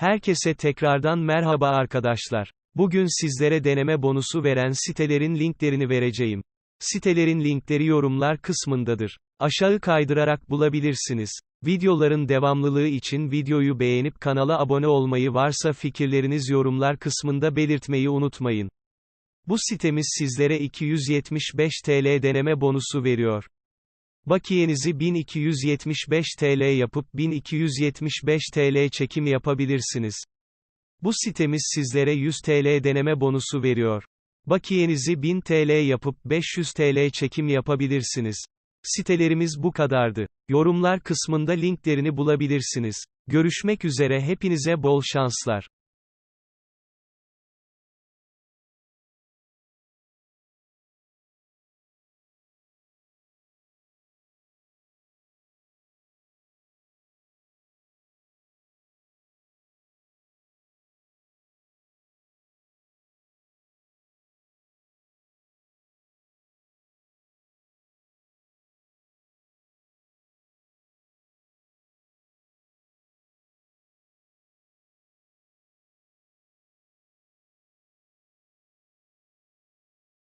Herkese tekrardan merhaba arkadaşlar. Bugün sizlere deneme bonusu veren sitelerin linklerini vereceğim. Sitelerin linkleri yorumlar kısmındadır. Aşağı kaydırarak bulabilirsiniz. Videoların devamlılığı için videoyu beğenip kanala abone olmayı varsa fikirleriniz yorumlar kısmında belirtmeyi unutmayın. Bu sitemiz sizlere 275 TL deneme bonusu veriyor. Bakiyenizi 1275 TL yapıp 1275 TL çekim yapabilirsiniz. Bu sitemiz sizlere 100 TL deneme bonusu veriyor. Bakiyenizi 1000 TL yapıp 500 TL çekim yapabilirsiniz. Sitelerimiz bu kadardı. Yorumlar kısmında linklerini bulabilirsiniz. Görüşmek üzere hepinize bol şanslar.